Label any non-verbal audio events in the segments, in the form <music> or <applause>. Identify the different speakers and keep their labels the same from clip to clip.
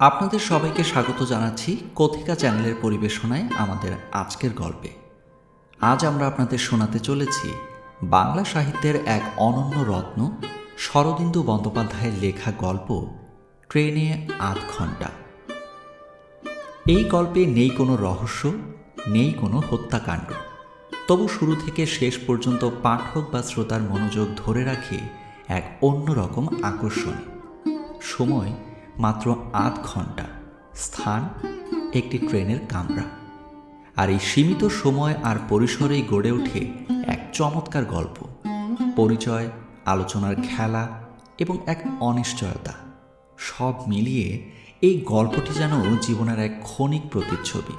Speaker 1: আপনাদের সবাইকে স্বাগত জানাচ্ছি কথিকা চ্যানেলের পরিবেশনায় আমাদের আজকের গল্পে। আজ আমরা আপনাদের শোনাতে চলেছি বাংলা সাহিত্যের এক অনন্য রত্ন শরদিন্দু বন্দ্যোপাধ্যায়ের লেখা গল্প ট্রেনে আধ ঘণ্টা এই গল্পে নেই কোনো রহস্য, নেই কোনো হত্যাকাণ্ড। তবু শুরু থেকে শেষ পর্যন্ত পাঠক বা শ্রোতার মনোযোগ ধরে রাখে এক অন্যরকম আকর্ষণ। সময় মাত্র আধ ঘণ্টা। স্থান একটি ট্রেনের কামরা। আর এই সীমিত সময় আর পরিসরেই গড়ে ওঠে এক চমৎকার গল্প। পরিচয়, আলোচনার খেলা এবং এক অনিশ্চয়তা। সব মিলিয়ে এই গল্পটি যেন জীবনের এক ক্ষণিক প্রতিচ্ছবি।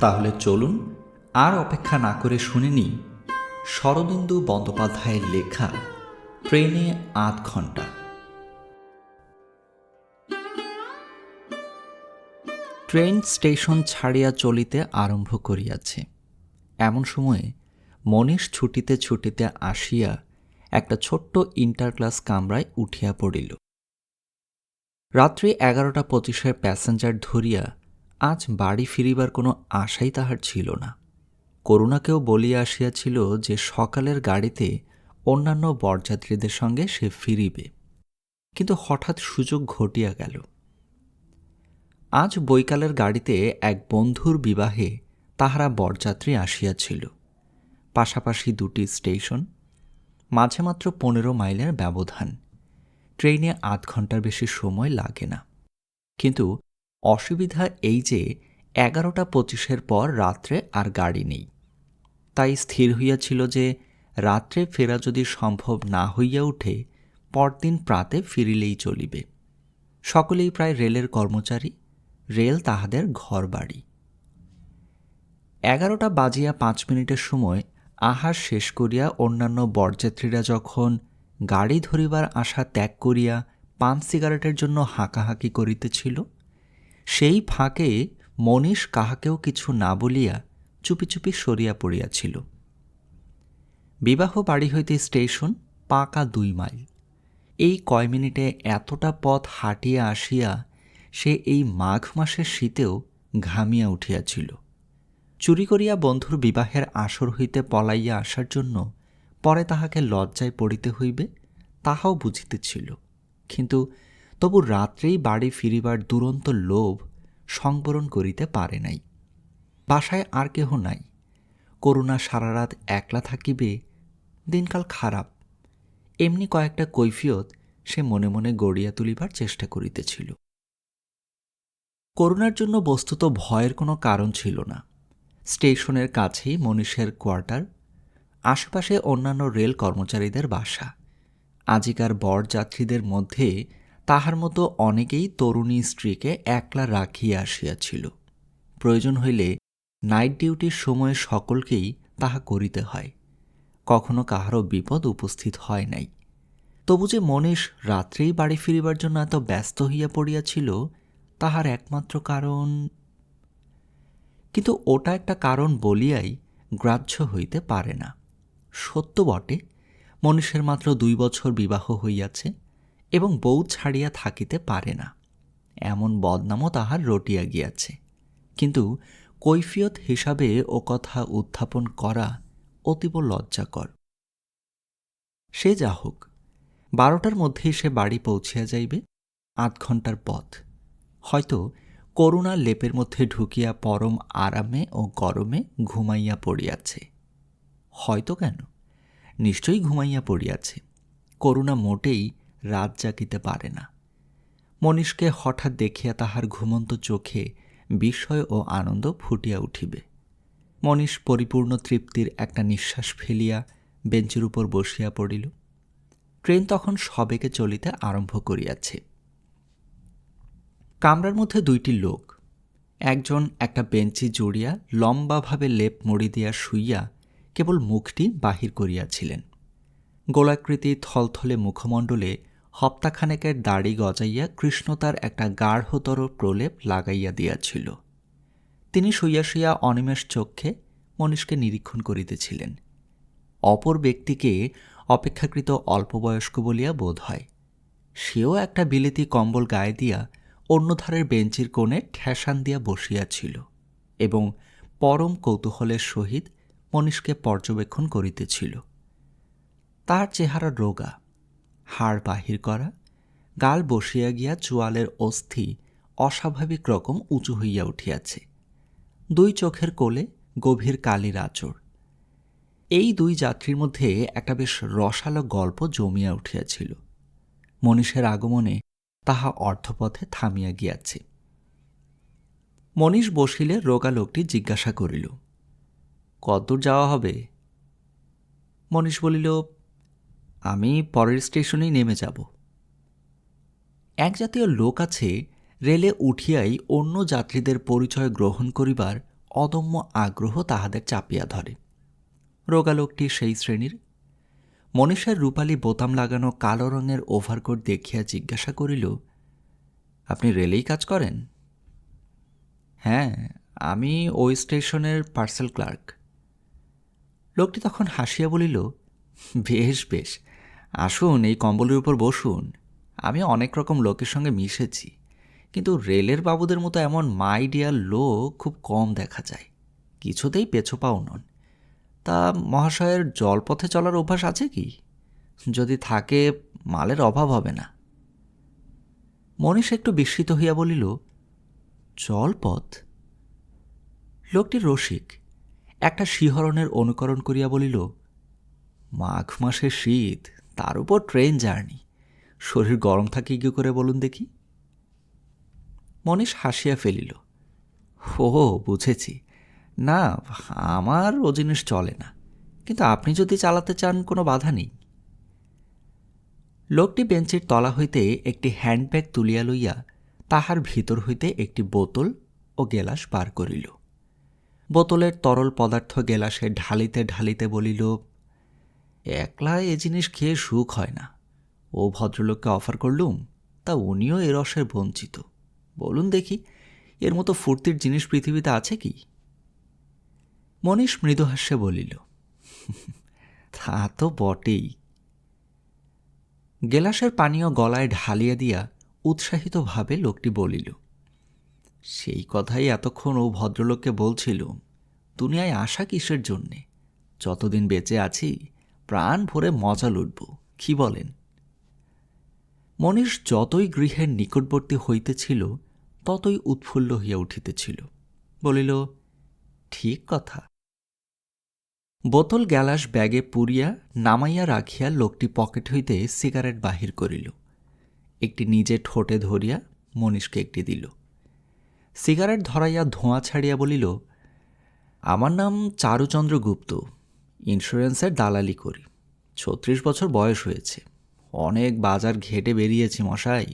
Speaker 1: তাহলে চলুন আর অপেক্ষা না করে শুনে নিই শরদিন্দু বন্দ্যোপাধ্যায়ের লেখা, ট্রেনে আধ ঘণ্টা। ট্রেন স্টেশন ছাড়িয়া চলিতে আরম্ভ করিয়াছে। এমন সময়ে মনীষ ছুটিতে ছুটিতে আসিয়া একটা ছোট্ট ইন্টার ক্লাস কামরায় উঠিয়া পড়িল। রাত্রি এগারোটা পঁচিশের প্যাসেঞ্জার ধরিয়া আজ বাড়ি ফিরিবার কোনো আশাই তাহার ছিল না। করুণাকেও বলিয়া আসিয়াছিল যে সকালের গাড়িতে অন্যান্য বরযাত্রীদের সঙ্গে সে ফিরিবে। কিন্তু হঠাৎ সুযোগ ঘটিয়া গেল। আজ বৈকালের গাড়িতে এক বন্ধুর বিবাহে তাহারা বরযাত্রী আসিয়াছিল। পাশাপাশি দুটি স্টেশন, মাঝে মাত্র পনেরো মাইলের ব্যবধান। ট্রেনে আধ ঘণ্টার বেশি সময় লাগে না। কিন্তু অসুবিধা এই যে এগারোটা পঁচিশের পর রাত্রে আর গাড়ি নেই। তাই স্থির হইয়াছিল যে রাত্রে ফেরা যদি সম্ভব না হইয়া উঠে, পরদিন প্রাতে ফিরিলেই চলিবে। সকলেই প্রায় রেলের কর্মচারী রেল তাহাদের ঘর বাড়ি এগারোটা বাজিয়া পাঁচ মিনিটের সময় আহার শেষ করিয়া অন্যান্য বরযাত্রীরা যখন গাড়ি ধরিবার আশা ত্যাগ করিয়া পান সিগারেটের জন্য হাঁকাহাঁকি করিতেছিল, সেই ফাঁকে মনীষ কাহাকেও কিছু না বলিয়া চুপি চুপি সরিয়া পড়িয়াছিল। বিবাহ বাড়ি হইতে স্টেশন পাকা দুই মাইল। এই কয় মিনিটে এতটা পথ হাঁটিয়া আসিয়া সে এই মাঘ মাসের শীতেও ঘামিয়া উঠিয়াছিল। চুরি করিয়া বন্ধুর বিবাহের আসর হইতে পলাইয়া আসার জন্য পরে তাহাকে লজ্জায় পড়িতে হইবে, তাহাও বুঝিতেছিল। কিন্তু তবু রাত্রেই বাড়ি ফিরিবার দুরন্ত লোভ সংবরণ করিতে পারে নাই। বাসায় আর কেহ নাই। করুণা সারা রাত একলা থাকিবে, দিনকাল খারাপ। এমনি কয়েকটা কৈফিয়ত সে মনে মনে গড়িয়া তুলিবার চেষ্টা করিতেছিল। করুণার জন্য বস্তুত ভয়ের কোনো কারণ ছিল না। স্টেশনের কাছেই মনীষের কোয়ার্টার, আশেপাশে অন্যান্য রেল কর্মচারীদের বাসা। আজিকার বর যাত্রীদের মধ্যে তাহার মতো অনেকেই তরুণী স্ত্রীকে একলা রাখিয়া আসিয়াছিল। প্রয়োজন হইলে নাইট ডিউটির সময়ে সকলকেই তাহা করিতে হয়। কখনো কাহারও বিপদ উপস্থিত হয় নাই। তবু যে মনীষ রাত্রেই বাড়ি ফিরিবার জন্য এত ব্যস্ত হইয়া পড়িয়াছিল তাহার একমাত্র কারণ। কিন্তু ওটা একটা কারণ বলিয়াই গ্রাহ্য হইতে পারে না। সত্য বটে, মনীষের মাত্র দুই বছর বিবাহ হইয়াছে এবং বউ ছাড়িয়া থাকিতে পারে না। এমন বদনামও তাহার রটিয়া গিয়াছে। কিন্তু কৈফিয়ত হিসাবে ও কথা উত্থাপন করা অতীব লজ্জাকর। সে যা হোক, বারোটার মধ্যেই সে বাড়ি পৌঁছিয়া যাইবে আধ ঘণ্টার পথ। হয়তো করুণা লেপের মধ্যে ঢুকিয়া পরম আরামে ও গরমে ঘুমাইয়া পড়িয়াছে। হয়তো কেন? নিশ্চয়ই ঘুমাইয়া পড়িয়াছে। করুণা মোটেই রাত জাগিতে পারে না। মনীষকে হঠাৎ দেখিয়া তাহার ঘুমন্ত চোখে বিস্ময় ও আনন্দ ফুটিয়া উঠিবে। মনীষ পরিপূর্ণ তৃপ্তির একটা নিঃশ্বাস ফেলিয়া বেঞ্চের উপর বসিয়া পড়িল। ট্রেন তখন সবেগে চলিতে আরম্ভ করিয়াছে। কামরার মধ্যে দুইটি লোক। একজন একটা বেঞ্চি জড়িয়া লম্বাভাবে লেপ মুড়ি দিয়া শুইয়া কেবল মুখটি বাহির করিয়াছিলেন। গোলাকৃতি থলথলে মুখমণ্ডলে হপ্তাখানেকের দাড়ি গজাইয়া কৃষ্ণতার একটা গাঢ়তর প্রলেপ লাগাইয়া দিয়াছিল। তিনি শুইয়া শুইয়া অনিমেষ চক্ষে মনীষকে নিরীক্ষণ করিতেছিলেন। অপর ব্যক্তিকে অপেক্ষাকৃত অল্পবয়স্ক বলিয়া বোধ হয়। সেও একটা বিলেতি কম্বল গায়ে দিয়া অন্য ধারের বেঞ্চির কোণে ঠেসান দিয়া বসিয়াছিল এবং পরম কৌতূহলের সহিত মনীষকে পর্যবেক্ষণ করিতেছিল। তার চেহারা রোগা, হাড় বাহির করা, গাল বসিয়া গিয়া চোয়ালের অস্থি অস্বাভাবিক রকম উঁচু হইয়া উঠিয়াছে। দুই চোখের কোলে গভীর কালির আচর এই দুই যাত্রীর মধ্যে একটা বেশ রসালো গল্প জমিয়া উঠিয়াছিল। মনীষের আগমনে তাহা অর্ধপথে থামিয়া গিয়াছে। মনীষ বসিলে রোগা লোকটি জিজ্ঞাসা করিল, কতদূর যাওয়া হবে? মনীষ বলিল, আমি পরের স্টেশনেই নেমে যাব। এক জাতীয় লোক আছে, রেলে উঠিয়াই অন্য যাত্রীদের পরিচয় গ্রহণ করিবার অদম্য আগ্রহ তাহাদের চাপিয়া ধরে। রোগালোকটি সেই শ্রেণির মনীষের রূপালী বোতাম লাগানো কালো রঙের ওভারকোট দেখিয়া জিজ্ঞাসা করিল, আপনি রেলেই কাজ করেন? হ্যাঁ আমি ওই স্টেশনের পার্সেল ক্লার্ক। লোকটি তখন হাসিয়া বলিল, বেশ বেশ, আসুন এই কম্বলের উপর বসুন। আমি অনেক রকম লোকের সঙ্গে মিশেছি, কিন্তু রেলের বাবুদের মতো এমন মাই ডিয়ার লোক খুব কম দেখা যায়। কিছুতেই পেছোপাও নন। তা মহাশয়ের জলপথে চলার অভ্যাস আছে কি? যদি থাকে, মালের অভাব হবে না। মনীষ একটু বিস্মিত হইয়া বলিল, জলপথ? লোকটি রসিক, একটা শিহরণের অনুকরণ করিয়া বলিল, মাঘ মাসে শীত, তার উপর ট্রেন জার্নি। শরীর গরম থাকে কি করে বলুন দেখি? মনীষ হাসিয়া ফেলিল ও বুঝেছি। না, আমার ও জিনিস চলে না। কিন্তু আপনি যদি চালাতে চান, কোনো বাধা নেই। লোকটি বেঞ্চের তলা হইতে একটি হ্যান্ডব্যাগ তুলিয়া লইয়া তাহার ভিতর হইতে একটি বোতল ও গেলাস বার করিল। বোতলের তরল পদার্থ গেলাসে ঢালিতে ঢালিতে বলিল, একলা এ জিনিস খেয়ে সুখ হয় না। ও ভদ্রলোককে অফার করলুম, তা উনিও এ রসের বঞ্চিত। বলুন দেখি, এর মতো ফুর্তির জিনিস পৃথিবীতে আছে কি? মনীষ মৃদুহাস্যে বলিল, তা তো বটেই। গেলাসের পানীয় গলায় ঢালিয়া দিয়া উৎসাহিতভাবে লোকটি বলিল, সেই কথাই এতক্ষণ ও ভদ্রলোককে বলছিল, দুনিয়ায় আশা কিসের জন্যে? যতদিন বেঁচে আছি, প্রাণ ভরে মজা লুটব, কি বলেন? মনীষ যতই গৃহের নিকটবর্তী হইতেছিল, ততই উৎফুল্ল হইয়া উঠিতেছিল। বলিল ঠিক কথা। বোতল গ্যালাস ব্যাগে পুরিয়া নামাইয়া রাখিয়া লোকটি পকেট হইতে সিগারেট বাহির করিল। একটি নিজে ঠোঁটে ধরিয়া মনীষকে একটি দিল। সিগারেট ধরাইয়া ধোঁয়া ছাড়িয়া বলিল, আমার নাম চারুচন্দ্র গুপ্ত, ইন্স্যুরেন্সের দালালি করি। ছত্রিশ বছর বয়স হয়েছে। অনেক বাজার ঘেটে বেরিয়েছি মশাই,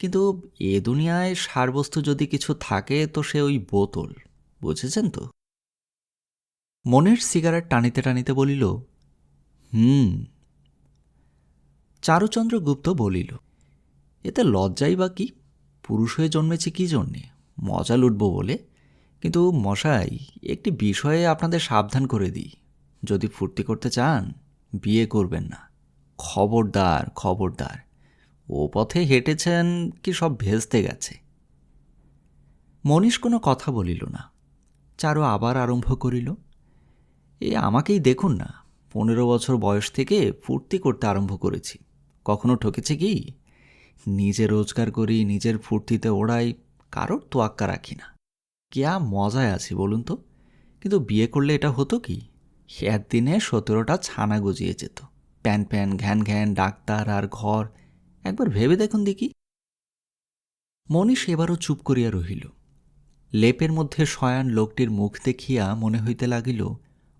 Speaker 1: কিন্তু এ দুনিয়ায় সারবস্তু যদি কিছু থাকে তো সে ওই বোতল, বুঝেছেন তো? মনের সিগারেট টানিতে টানিতে বলিল, হুম। চারুচন্দ্র গুপ্ত বলিল, এতে লজ্জাই বা কি? পুরুষ হয়ে জন্মেছি কি জন্যে? মজা লুটব বলে। কিন্তু মশাই, একটি বিষয়ে আপনাদের সাবধান করে দিই। যদি ফুর্তি করতে চান, বিয়ে করবেন না। খবরদার খবরদার। ও পথে হেঁটেছেন কি সব ভেস্তে গেছে? মনীষ কোনো কথা বলিল না। চারু আবার আরম্ভ করিল এ আমাকেই দেখুন না। পনেরো বছর বয়স থেকে ফুর্তি করতে আরম্ভ করেছি। কখনো ঠকেছে কি? নিজে রোজগার করি, নিজের ফুর্তিতে ওড়াই, কারোর তোয়াক্কা রাখি না। কেয়া মজায় আছি বলুন তো? কিন্তু বিয়ে করলে এটা হতো কি? একদিনে সতেরোটা ছানা গজিয়ে যেত। প্যান প্যান, ঘ্যান ঘ্যান, ডাক্তার আর ঘর। একবার ভেবে দেখুন দেখি। মনীষ এবারও চুপ করিয়া রহিল। লেপের মধ্যে শয়ান লোকটির মুখ দেখিয়া মনে হইতে লাগিল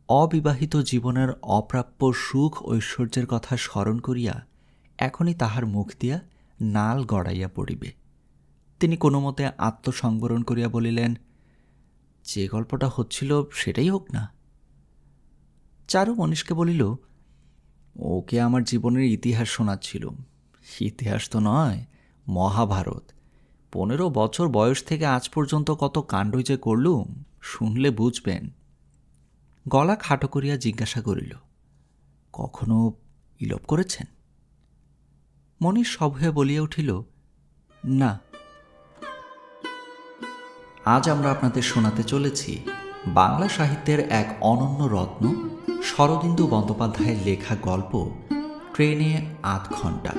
Speaker 1: অবিবাহিত জীবনের অপ্রাপ্য সুখ ঐশ্বর্যের কথা স্মরণ করিয়া এখনই তাহার মুখ দিয়া নাল গড়াইয়া পড়িবে। তিনি কোনো মতে আত্মসংবরণ করিয়া বলিলেন, যে গল্পটা হচ্ছিল সেটাই হোক না। চারু মনীষকে বলিল, ওকে আমার জীবনের ইতিহাস শোনাচ্ছিল। ইতিহাস তো নয়, মহাভারত। পনেরো বছর বয়স থেকে আজ পর্যন্ত কত কাণ্ডই যে করলুম, শুনলে বুঝবেন। গলা খাটো করিয়া জিজ্ঞাসা করিল, কখনো ইলোপ করেছেন? মনীষ সভয়ে বলিয়া উঠিল, না। আজ আমরা আপনাদের শোনাতে চলেছি বাংলা সাহিত্যের এক অনন্য রত্ন শরদিন্দু বন্দ্যোপাধ্যায়ের লেখা গল্প ট্রেনে আধ ঘণ্টা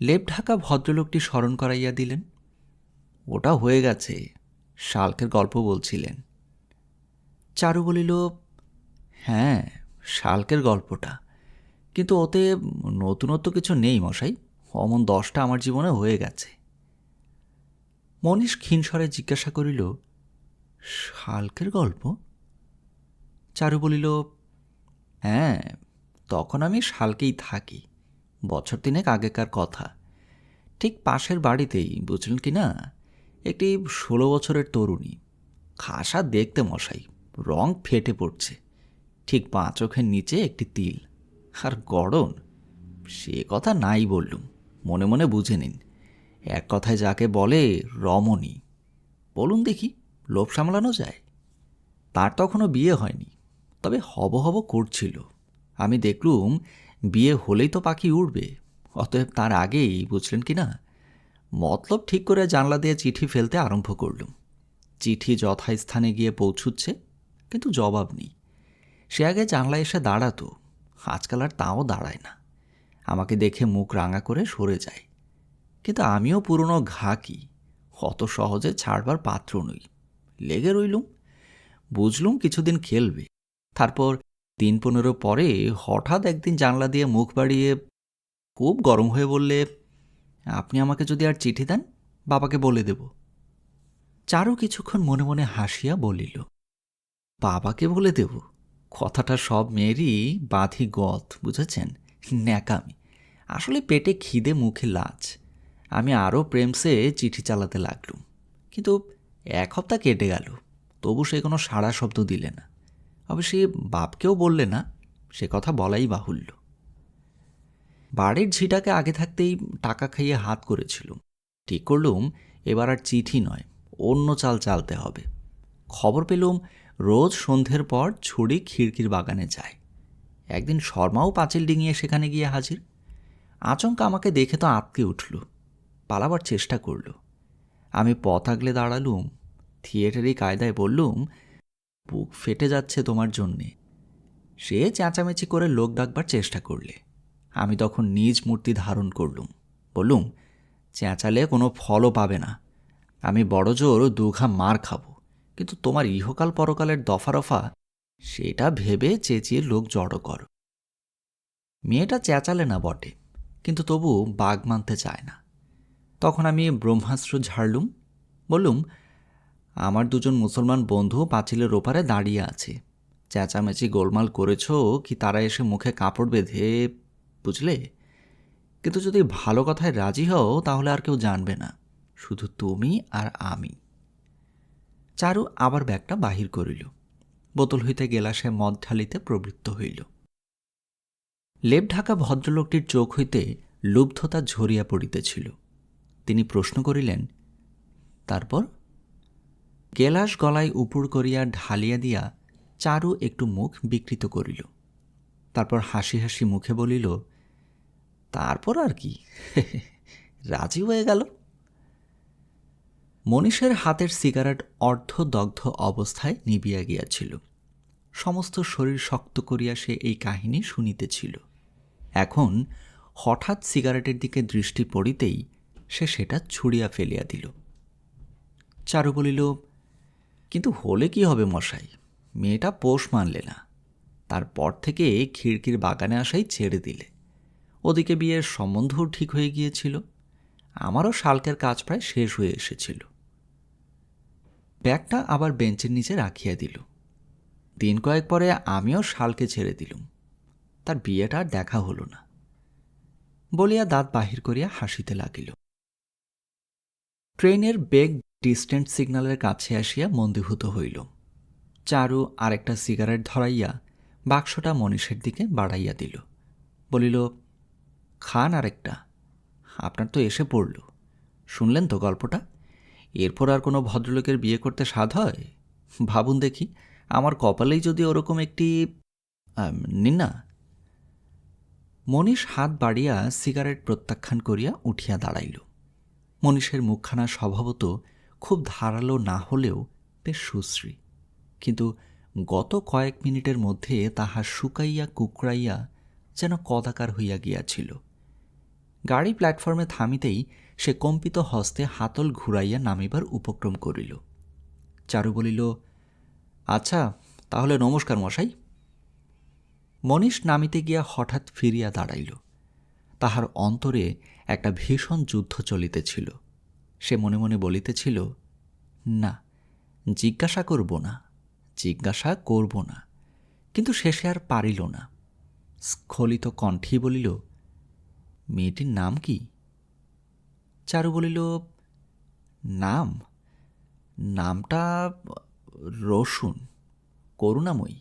Speaker 1: লেপ ঢাকা ভদ্রলোকটি স্মরণ করাইয়া দিলেন, ওটা হয়ে গেছে, শালকের গল্প বলছিলেন। চারু বলিল হ্যাঁ শালকের গল্পটা। কিন্তু ওতে নতুনত্ব কিছু নেই মশাই। অমন দশটা আমার জীবনে হয়ে গেছে। মনীষ ক্ষীণস্বরে জিজ্ঞাসা করিল, শালকের গল্প? চারু বলিল হ্যাঁ তখন আমি শালকেই থাকি। বছর তিনেক আগেকার কথা। ঠিক পাশের বাড়িতেই, বুঝলেন কি না? একটি ষোলো বছরের তরুণী। খাসা দেখতে মশাই। রং ফেটে পড়ছে। ঠিক পাঁ চোখের নিচে একটি তিল। আর গড়ন? সে কথা নাই বললুম। মনে মনে বুঝে নিন। এক কথায় যাকে বলে রমণী। বলুন দেখি, লোভ সামলানো যায়? তার তখনও বিয়ে হয়নি। তবে হব হব করছিল। আমি দেখলুম, বিয়ে হলেই তো পাখি উড়বে। অতএব তার আগেই, বুঝলেন কি না? মতলব ঠিক করে জানলা দিয়ে চিঠি ফেলতে আরম্ভ করলুম। চিঠি যথাস্থানে গিয়ে পৌঁছুচ্ছে। কিন্তু জবাব নেই। সে আগে জানলায় এসে দাঁড়াতো, আজকাল আর তাও দাঁড়ায় না। আমাকে দেখে মুখ রাঙা করে সরে যায়। কিন্তু আমিও পুরনো ঘা কি, অত সহজে ছাড়বার পাত্র নই। লেগে রইলুম, বুঝলুম কিছুদিন খেলবে। তারপর দিন পনেরো পরে হঠাৎ একদিন জানলা দিয়ে মুখ বাড়িয়ে খুব গরম হয়ে বললে, আপনি আমাকে যদি আর চিঠি দেন, বাবাকে বলে দেব। চারও কিছুক্ষণ মনে মনে হাসিয়া বলিল বাবাকে বলে দেব। কথাটা সব মেয়েরই বাঁধি গত, বুঝেছেন? ন্যাকামি। আসলে পেটে খিদে, মুখে লাজ। আমি আরও প্রেমসে চিঠি চালাতে লাগলুম। কিন্তু এক সপ্তাহ কেটে গেল। তবু সে কোনো সাড়া শব্দ দিলে না। অবশ্যই বাপকেও বললে না, সে কথা বলাই বাহুল্য। বাড়ির ঝিটাকে আগে থাকতেই টাকা খাইয়ে হাত করেছিলুম। ঠিক করলুম, এবার আর চিঠি নয়, অন্য চাল চালতে হবে। খবর পেলুম রোজ সন্ধ্যের পর ছুরি খিড়কির বাগানে যায়। একদিন শর্মাও পাঁচিল ডিঙিয়ে সেখানে গিয়ে হাজির। আচমকা আমাকে দেখে তো আঁতকে উঠল, পালাবার চেষ্টা করল। আমি পথ আগলে দাঁড়ালুম, থিয়েটারি কায়দায় বললুম, বুক ফেটে যাচ্ছে তোমার জন্যে। সে চেঁচামেচি করে লোক ডাকবার চেষ্টা করলে। আমি তখন নিজ মূর্তি ধারণ করলুম, বললুম, চেঁচালে কোনো ফলও পাবে না। আমি বড় জোর দুঘা মার খাব। কিন্তু তোমার ইহকাল পরকালের দফা রফা সেটা ভেবে চেঁচিয়ে লোক জড়ো কর। মেয়েটা চেঁচালে না বটে, কিন্তু তবু বাঘ মানতে চায় না। তখন আমি ব্রহ্মাস্ত্র ঝাড়লুম, বললুম, আমার দুজন মুসলমান বন্ধু পাঁচিলের ওপারে দাঁড়িয়ে আছে। চেঁচামেচি গোলমাল করেছ কি তারা এসে মুখে কাপড় বেঁধে, বুঝলে? কিন্তু যদি ভালো কথায় রাজি হও তাহলে আর কেউ জানবে না, শুধু তুমি আর আমি। চারু আবার ব্যাগটা বাহির করিল। বোতল হইতে গেলাসে মদ ঢালিতে প্রবৃত্ত হইল। লেপ ঢাকা ভদ্রলোকটির চোখ হইতে লুব্ধতা ঝরিয়া পড়িতেছিল। তিনি প্রশ্ন করিলেন, তারপর? গেলাস গলায় উপুর করিয়া ঢালিয়া দিয়া চারু একটু মুখ বিকৃত করিল। তারপর হাসি হাসি মুখে বলিল, তারপর আর কি? <laughs> রাজি হয়ে গেল? মনীষের হাতের সিগারেট অর্ধদগ্ধ অবস্থায় নিবিয়া গিয়াছিল। সমস্ত শরীর শক্ত করিয়া সে এই কাহিনী শুনিতেছিল। এখন হঠাৎ সিগারেটের দিকে দৃষ্টি পড়িতেই সে সেটা ছুড়িয়া ফেলিয়া দিল। চারু বলিল, কিন্তু হলে কি হবে মশাই? মেয়েটা পোষ মানলে না। তারপর থেকে খিড়কির বাগানে আসাই ছেড়ে দিলে। ওদিকে বিয়ের সম্বন্ধও ঠিক হয়ে গিয়েছিল। আমারও শালকের কাজ প্রায় শেষ হয়ে এসেছিল। ব্যাগটা আবার বেঞ্চের নিচে রাখিয়া দিল। দিন কয়েক পরে আমিও শালকে ছেড়ে দিলুম। তার বিয়েটা আর দেখা হলো না। বলিয়া দাঁত বাহির করিয়া হাসিতে লাগিল। ট্রেনের বেগ ডিস্টেন্ট সিগন্যালের কাছে আসিয়া মন্দীভূত হইল চারু আরেকটা সিগারেট ধরাইয়া বাক্সটা মনীষের দিকে বাড়াইয়া দিল। বলিল, খান আরেকটা। আপনার তো এসে পড়ল। শুনলেন তো গল্পটা? এরপর আর কোনো ভদ্রলোকের বিয়ে করতে স্বাদ হয়? ভাবুন দেখি, আমার কপালেই যদি ওরকম একটি নিন না। মনীষ হাত বাড়িয়া সিগারেট প্রত্যাখ্যান করিয়া উঠিয়া দাঁড়াইল। মনীষের মুখখানা স্বভাবত খুব ধারালো না হলেও বেশ সুশ্রী। কিন্তু গত কয়েক মিনিটের মধ্যে তাহা শুকাইয়া কুকড়াইয়া যেন কদাকার হইয়া গিয়াছিল। গাড়ি প্ল্যাটফর্মে থামিতেই সে কম্পিত হস্তে হাতল ঘুরাইয়া নামিবার উপক্রম করিল। চারু বলিল আচ্ছা তাহলে নমস্কার মশাই। মনীষ নামিতে গিয়া হঠাৎ ফিরিয়া দাঁড়াইল। তাহার অন্তরে একটা ভীষণ যুদ্ধ চলিতেছিল। সে মনে মনে বলিতেছিল, না, জিজ্ঞাসা করব না, জিজ্ঞাসা করব না। কিন্তু শেষে আর পারিল না। স্খলিত কণ্ঠেই বলিল, মেয়েটির নাম কি? চারু বলিল, নাম, নামটা রসুন, করুণাময়ী।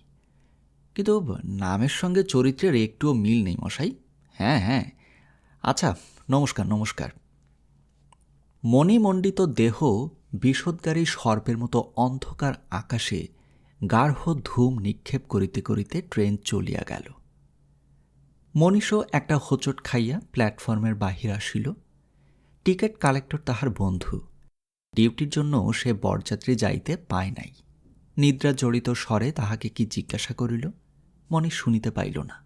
Speaker 1: কিন্তু নামের সঙ্গে চরিত্রের একটুও মিল নেই মশাই। হ্যাঁ হ্যাঁ। আচ্ছা নমস্কার নমস্কার। মণিমণ্ডিত দেহ বিষদগারী সর্পের মতো অন্ধকার আকাশে গাঢ় ধূম নিক্ষেপ করিতে করিতে ট্রেন চলিয়া গেল। মনীষও একটা হোঁচট খাইয়া প্ল্যাটফর্মের বাহির আসিল। টিকিট কালেক্টর তাহার বন্ধু। ডিউটির জন্য সে বরযাত্রী যাইতে পায় নাই। নিদ্রা জড়িত স্বরে তাহাকে কি জিজ্ঞাসা করিল, মনে শুনিতে পাইল না।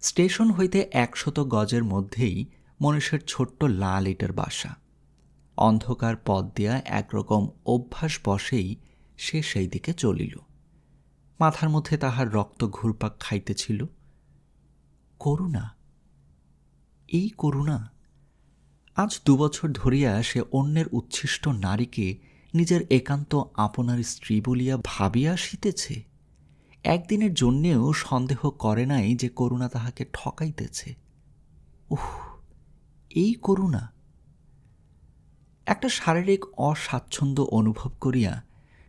Speaker 1: স্টেশন হইতে একশত গজের মধ্যেই মনীষের ছোট্ট লাল ইটের বাসা। অন্ধকার পথ দিয়া একরকম অভ্যাস বসেই সে সেই দিকে চলিল। মাথার মধ্যে তাহার রক্ত ঘুরপাক খাইতেছিল। করুণা, এই করুণা আজ দুবছর ধরিয়া সে অন্যের উচ্ছিষ্ট নারীকে নিজের একান্ত আপনার স্ত্রী বলিয়া ভাবিয়া আসিতেছে। একদিনের জন্যেও সন্দেহ করে নাই যে করুণা তাহাকে ঠকাইতেছে। উহ, এই করুণা। একটা শারীরিক অস্বাচ্ছন্দ্য অনুভব করিয়া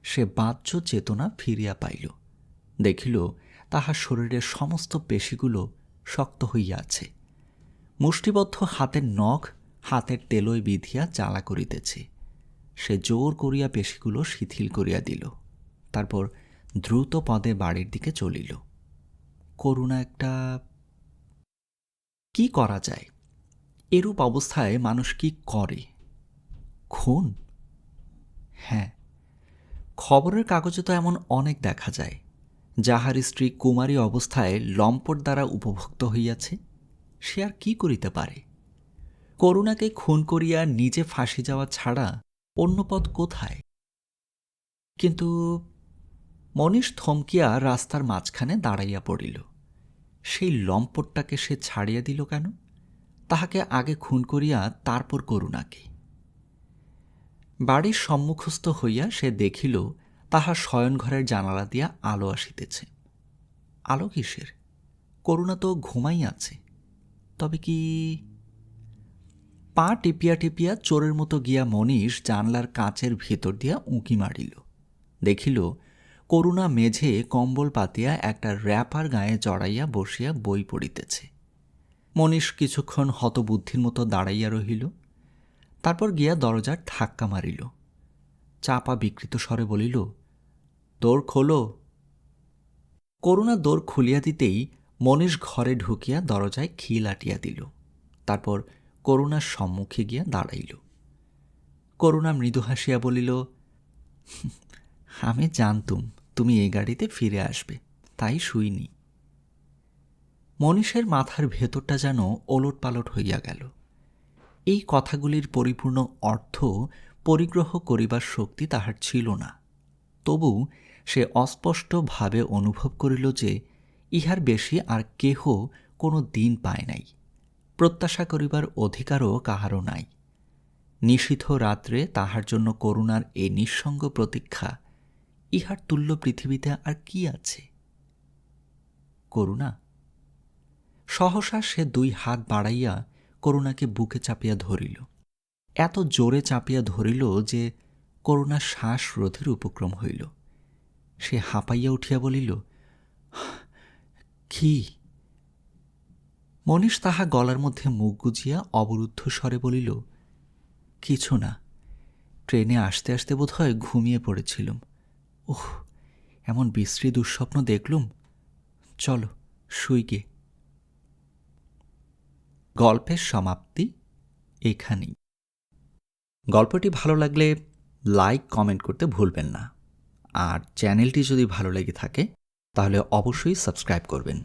Speaker 1: সে বাহ্য চেতনা ফিরিয়া পাইল। দেখিল তাহার শরীরের সমস্ত পেশিগুলো শক্ত হইয়া আছে। মুষ্টিবদ্ধ হাতের নখ হাতের তেলই বিধিয়া চালা করিতেছে। সে জোর করিয়া পেশিগুলো শিথিল করিয়া দিল। তারপর দ্রুত পদে বাড়ির দিকে চলিল। করুণা একটা কি করা যায়? এরূপ অবস্থায় মানুষ কি করে? খুন? হ্যাঁ খবরের কাগজে তো এমন অনেক দেখা যায়। যাহার স্ত্রী কুমারী অবস্থায় লম্পট দ্বারা উপভোক্ত হইয়াছে, সে আর কি করিতে পারে? করুণাকে খুন করিয়া নিজে ফাঁসি যাওয়া ছাড়া অন্য পথ কোথায়? কিন্তু মনীষ থমকিয়া রাস্তার মাঝখানে দাঁড়াইয়া পড়িল। সেই লম্পটটাকে সে ছাড়িয়া দিল কেন? তাহাকে আগে খুন করিয়া তারপর করুণাকে। বাড়ির সম্মুখস্থ হইয়া সে দেখিল তাহার শয়নঘরের জানালা দিয়া আলো আসিতেছে। আলো কিসের? করুণা তো ঘুমাই আছে তবে কি পা টিপিয়া টিপিয়া চোরের মতো গিয়া মনীষ জানলার কাচের ভিতর দিয়া উঁকি মারিল। দেখিল, করুণা মেঝে কম্বল পাতিয়া একটা র্যাপার গায়ে জড়াইয়া বসিয়া বই পড়িতেছে। মনীষ কিছুক্ষণ হতবুদ্ধির মতো দাঁড়াইয়া রহিল, তারপর গিয়া দরজার ধাক্কা মারিল। চাপা বিকৃত স্বরে বলিল, দোর খোলো। করুণা দোর খুলিয়া দিতেই মনীষ ঘরে ঢুকিয়া দরজায় খিল আটিয়া দিল। তারপর করুণার সম্মুখে গিয়া দাঁড়াইল। করুণা মৃদু হাসিয়া বলিল, আমি জানতুম, তুমি এই গাড়িতে ফিরে আসবে, তাই শুইনি। মনীষের মাথার ভেতরটা যেন ওলট পালট হইয়া গেল। এই কথাগুলির পরিপূর্ণ অর্থ পরিগ্রহ করিবার শক্তি তাহার ছিল না। তবু সে অস্পষ্টভাবে অনুভব করিল যে ইহার বেশি আর কেহ কোনো দিন পায় নাই। প্রত্যাশা করিবার অধিকারও কাহারও নাই। নিষিদ্ধ রাত্রে তাহার জন্য করুণার এই নিঃসঙ্গ প্রতীক্ষা, ইহার তুল্য পৃথিবীতে আর কি আছে? করুণা? সহসা সে দুই হাত বাড়াইয়া করুণাকে বুকে চাপিয়া ধরিল। এত জোরে চাপিয়া ধরিল যে করুণার শ্বাস রোধের উপক্রম হইল। সে হাঁপাইয়া উঠিয়া বলিল কি মনীষ তাহা গলার মধ্যে মুখ গুজিয়া অবরুদ্ধ স্বরে বলিল, কিছু না, ট্রেনে আসতে আসতে বোধ হয় ঘুমিয়ে পড়েছিলুম। ওহ এমন বিশ্রী দুঃস্বপ্ন দেখলুম। চলো, শুই গে। গল্পের সমাপ্তি এখানেই। গল্পটি ভালো লাগলে লাইক, কমেন্ট করতে ভুলবেন না। আর চ্যানেলটি যদি ভালো লেগে থাকে, তাহলে অবশ্যই সাবস্ক্রাইব করবেন।